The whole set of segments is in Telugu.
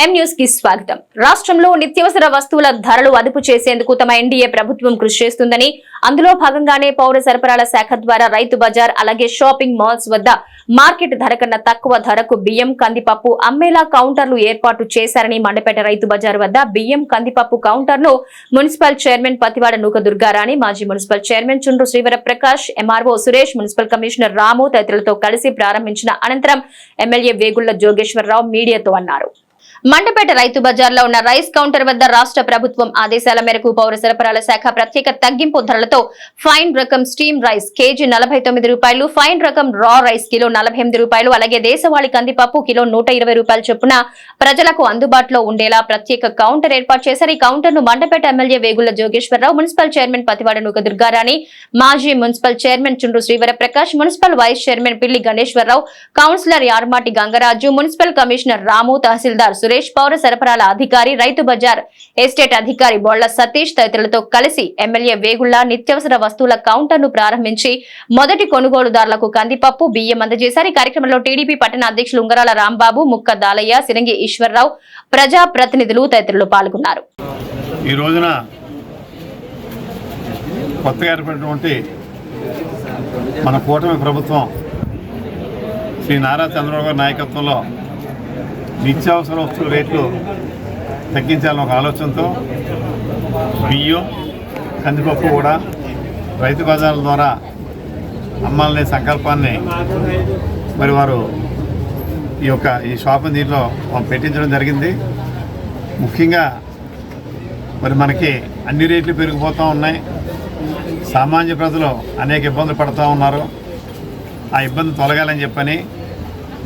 ఎం న్యూస్కి స్వాగతం. రాష్ట్రంలో నిత్యావసర వస్తువుల ధరలు అదుపు చేసేందుకు తమ ఎన్డీఏ ప్రభుత్వం కృషి చేస్తుందని అందులో భాగంగానే పౌర సరఫరాల శాఖ ద్వారా రైతు బజార్ అలాగే షాపింగ్ మాల్స్ వద్ద మార్కెట్ ధర కన్నా తక్కువ ధరకు బియ్యం కందిపప్పు అమ్మేలా కౌంటర్లు ఏర్పాటు చేశారని మండపేట రైతు బజార్ వద్ద బియ్యం కందిపప్పు కౌంటర్ను మున్సిపల్ చైర్మన్ పతివాడ నూక దుర్గారాణి మాజీ municipal chairman Chundru Srivara Prakash MRO Suresh municipal commissioner Ramu తదితరులతో కలిసి ప్రారంభించిన అనంతరం ఎమ్మెల్యే వేగుళ్ళ జోగేశ్వరరావు మీడియాతో అన్నారు. మండపేట రైతు బజార్లో ఉన్న రైస్ కౌంటర్ వద్ద రాష్ట్ర ప్రభుత్వం ఆదేశాల మేరకు పౌర సరఫరాల శాఖ ప్రత్యేక తగ్గింపు ధరలతో ఫైన్ రకం స్టీమ్ రైస్ కేజీ నలభై తొమ్మిది రూపాయలు ఫైన్ రకం రా రైస్ కిలో నలభై ఎనిమిది రూపాయలు అలాగే దేశవాళీ కందిపప్పు కిలో నూట ఇరవై రూపాయలు చొప్పున ప్రజలకు అందుబాటులో ఉండేలా ప్రత్యేక కౌంటర్ ఏర్పాటు చేశారు. ఈ కౌంటర్ను Mandapeta MLA Vegula Jogeswararao municipal chairman Pativada Nooka Durgarani మాజీ municipal chairman Chundru Srivara Prakash municipal vice chairman Pilli Ganeswararao councillor Yarmati Gangaraju municipal commissioner Ramu తహసీల్దార్ సురేష్ పౌర సరఫరాల అధికారి రైతు బజార్ ఎస్టేట్ అధికారి బొళ్ళ సతీష్ తదితరులతో కలిసి ఎమ్మెల్యే వేగుళ్ళ నిత్యావసర వస్తువుల కౌంటర్ను ప్రారంభించి మొదటి కొనుగోలుదారులకు కందిపప్పు బియ్యం అందజేశారు. ఈ కార్యక్రమంలో టీడీపీ పట్టణ అధ్యక్షులు ఉంగరాల రాంబాబు ముక్క దాలయ్య సిరంగి ఈశ్వరరావు ప్రజా ప్రతినిధులు తదితరులు పాల్గొన్నారు. ఈ రోజున కొత్తగా ఏర్పడినటువంటి మన కూటమి ప్రభుత్వం శ్రీ నారా చంద్రబాబు గారి నాయకత్వంలో నిత్యావసర వస్తువుల రేట్లు తగ్గించాలని ఒక ఆలోచనతో బియ్యం కందిపప్పు కూడా రైతు బజార్ల ద్వారా అమ్మాలనే సంకల్పాన్ని మరి వారు ఈ యొక్క ఈ షాపు దీంట్లో పెట్టించడం జరిగింది. ముఖ్యంగా మరి మనకి అన్ని రేట్లు పెరిగిపోతూ ఉన్నాయి. సామాన్య ప్రజలు అనేక ఇబ్బందులు పడుతూ ఉన్నారు. ఆ ఇబ్బంది తొలగాలని చెప్పని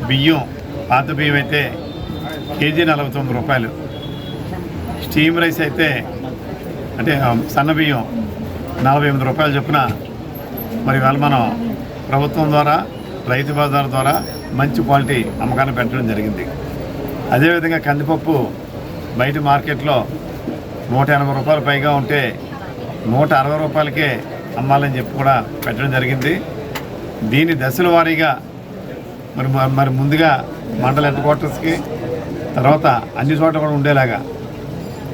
బియ్యం పాత బియ్యం అయితే కేజీ నలభై తొమ్మిది రూపాయలు. స్టీమ్ రైస్ అయితే అంటే సన్నబియ్యం సన్న బియ్యం నలభై ఎనిమిది రూపాయలు చొప్పున. మరి ఇవాళ మనం ప్రభుత్వం ద్వారా రైతు బజార్ ద్వారా మంచి క్వాలిటీ అమ్మకాన్ని పెట్టడం జరిగింది. అదేవిధంగా కందిపప్పు బయట మార్కెట్లో నూట ఎనభై రూపాయలు పైగా ఉంటే నూట అరవై రూపాయలకే అమ్మాలని చెప్పి కూడా పెట్టడం జరిగింది. దీని దశల వారీగా మరి మరి ముందుగా మండల హెడ్ క్వార్టర్స్కి తర్వాత అన్ని చోట్ల కూడా ఉండేలాగా.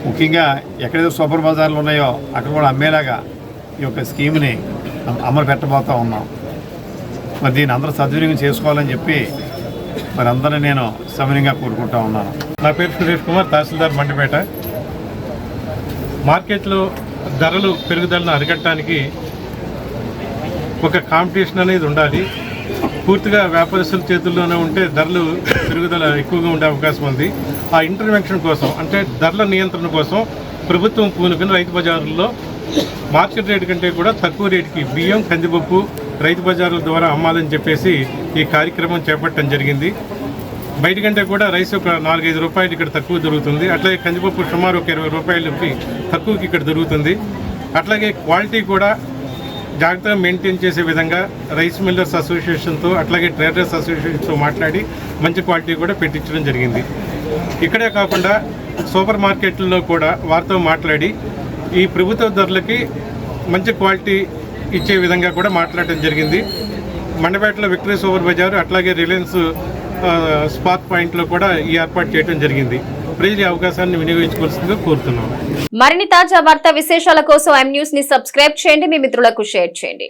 ముఖ్యంగా ఎక్కడైతే సూపర్ బజార్లు ఉన్నాయో అక్కడ కూడా అమ్మేలాగా ఈ యొక్క స్కీమ్ని అమలు పెట్టబోతూ ఉన్నాం. మరి దీన్ని అందరూ సద్వినియోగం చేసుకోవాలని చెప్పి మరి అందరినీ నేను సవినీయంగా కోరుకుంటా ఉన్నాను. నా పేరు సురేష్ కుమార్ తహసీల్దార్ మండిపేట. మార్కెట్లో ధరలు పెరుగుదలను అరికట్టడానికి ఒక కాంపిటీషన్ అనేది ఉండాలి. పూర్తిగా వ్యాపారస్తుల చేతుల్లోనే ఉంటే ధరలు పెరుగుదల ఎక్కువగా ఉండే అవకాశం ఉంది. ఆ ఇంటర్వెన్షన్ కోసం అంటే ధరల నియంత్రణ కోసం ప్రభుత్వం పూనుకుని రైతు బజారుల్లో మార్కెట్ రేటు కంటే కూడా తక్కువ రేటుకి బియ్యం కందిపప్పు రైతు బజారుల ద్వారా అమ్మాలని చెప్పేసి ఈ కార్యక్రమం చేపట్టడం జరిగింది. బయట కంటే కూడా రైస్ ఒక నాలుగైదు రూపాయలు ఇక్కడ తక్కువ దొరుకుతుంది. అట్లాగే కందిపప్పు సుమారు ఒక ఇరవై రూపాయలకి తక్కువకి ఇక్కడ దొరుకుతుంది. అట్లాగే క్వాలిటీ కూడా జాగ్రత్తగా మెయింటైన్ చేసే విధంగా రైస్ మిల్లర్స్ అసోసియేషన్తో అట్లాగే ట్రేడర్స్ అసోసియేషన్తో మాట్లాడి మంచి క్వాలిటీ కూడా పెట్టించడం జరిగింది. ఇక్కడే కాకుండా సూపర్ మార్కెట్లలో కూడా వారితో మాట్లాడి ఈ ప్రభుత్వ ధరలకి మంచి క్వాలిటీ ఇచ్చే విధంగా కూడా మాట్లాడటం జరిగింది. మండపేటలో విక్టరీ సూపర్ బజార్ అట్లాగే రిలయన్స్ స్పాట్ పాయింట్లో కూడా ఈ ఏర్పాటు చేయడం జరిగింది. ప్రజలు అవకాశాన్ని వినియోగించుకోవాల్సిందిగా కోరుతున్నాను. మరిన్ని తాజా వార్తా విశేషాల కోసం ఎం న్యూస్ని సబ్స్క్రైబ్ చేయండి మీ మిత్రులకు షేర్ చేయండి.